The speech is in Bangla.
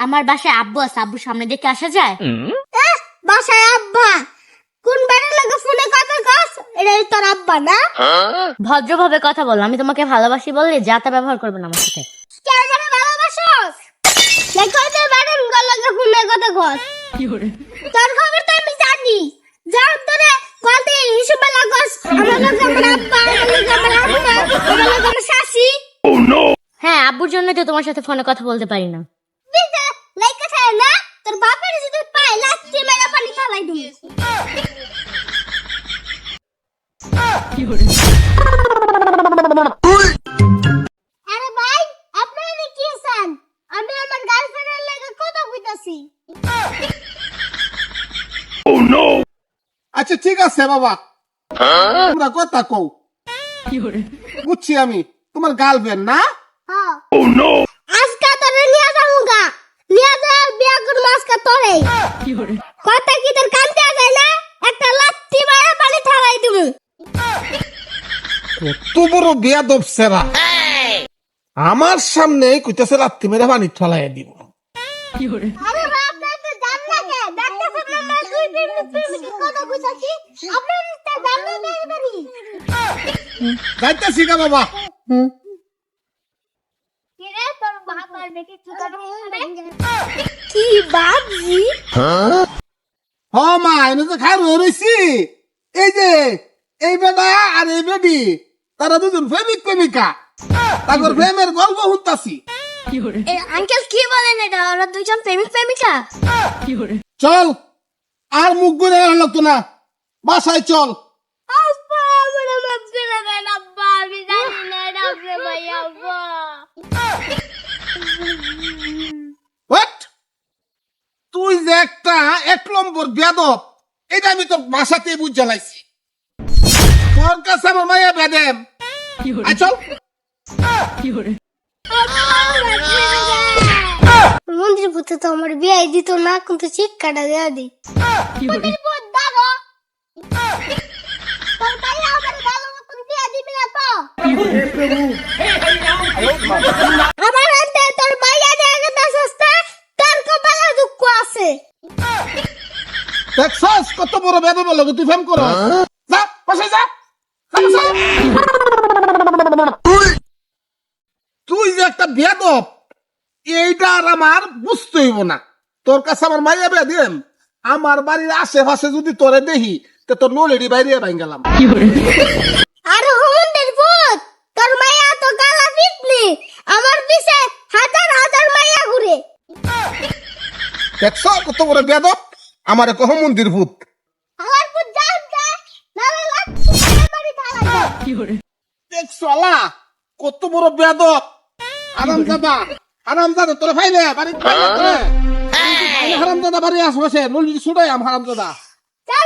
আমার বাসায় আব্বু আছে আব্বুর সামনে দেখে আসা যায়? বাসায় আব্বা। কোন বেড়ার লাগে ফোনে কথা কস? এটাই তোর আব্বা না? ভদ্রভাবে কথা বলো আমি তোমাকে ভালোবাসি বললে যাতা ব্যবহার করবে না আমার সাথে। কে করে ভালোবাসস? দেখো যে লাগে ফোনে কথা কস। তোর খবর তো আমি জানি। যা তোরে কলতে হিসেব লাগস আমার লাগে আমার আব্বা আমার লাগে আমার আম্মা আমার লাগে আমার শাশি। হ্যাঁ আব্বুর জন্য তো তোমার সাথে ফোনে কথা বলতে পারি না। বিজে লাইকা থাকে না তোর বাপের যদি পায় মেরা পানি খালাই দিবি। আরে ভাই আপনারা কি চান আমি আমার গার্লফ্রেন্ডের লাগে কথা কইতাছি। আচ্ছা ঠিক আছে বাবা। তোমরা কথা কও। বুঝছি আমি। তোমার গার্লফ্রেন্ড না? হ্যাঁ। আজকে তোরে নিয়ে যাব গা নিয়ে যা আর বিয়া করব কথা কি তোর যায় না? একটা লাত্তি মারা পানি ঠালাই দিবি। কত বড় বিয়া দপসেরা আমার সামনে কইতেছে রাত্রি মেরে পানি ঠলাই দিব। আরে বাপ না তো জান না কে? দেখতে সব না দুই মিনিট দুই কথা কইতাছি আপনার তো জান না দেই বাড়ি যাইতেছি গা বাবা। কি রে তোর বাপ আর বেটি চুদার কি বাপজি হ মা এনে তো খাই রয়ে রয়েছি এই যে এই বেটা আর এই বেডি তারা দুজন প্রেমিক প্রেমিকা। তারপর প্রেমের গল্প শুনতাছি। আঙ্কেল কি বলেন এটা? ওরা দুইজন প্রেমিক প্রেমিকা? চল আর মুখ গুনে লাগতো না। বাসায় চল। আমি জানি না এটা আপনার ভাই আব্বা হোয়াট তুই যে একটা এক নম্বর বেদব। এটা আমি তোর বাসাতে বুঝ জ্বালাইছি। তোর কাছে আমার মাইয়া বেদেম আয় চল। মন্দির ভূতে তো আমার বিয়ে দিত না কিন্তু শিক্ষাটা দেওয়া দি। মন্দির ভূত দেখছস? কত বড় বেদব লোক তুই ফেম করো। যা বাসায় যা। তুই যে একটা বেদব এইটা আর আমার বুঝতে হইব না। তোর কাছে আমার মাইয়া বিয়া দিম আমার বাড়ির আশেপাশে যদি তোরে দেখি তো তোর নলেডি বাইরে বাইন গেলাম। আরে মন্দির ভূত তোর মাইয়া তো গালা পিটনি আমার পিছে হাজার হাজার মাইয়া ঘুরে। দেখছ কত বড় বেদব? আমার কহ মন্দির ভূত আমার ভূত যান যা নালে লাচ্ছি মেরে বাড়ি ঢালাই দেখছ আলা কত বড় বেদক আরাম দাদা আরাম দাদা তোরে ভাই বাড়ি হারাম দাদা বাড়ি আসবে নলির ছুটাই আম হারাম দাদা চল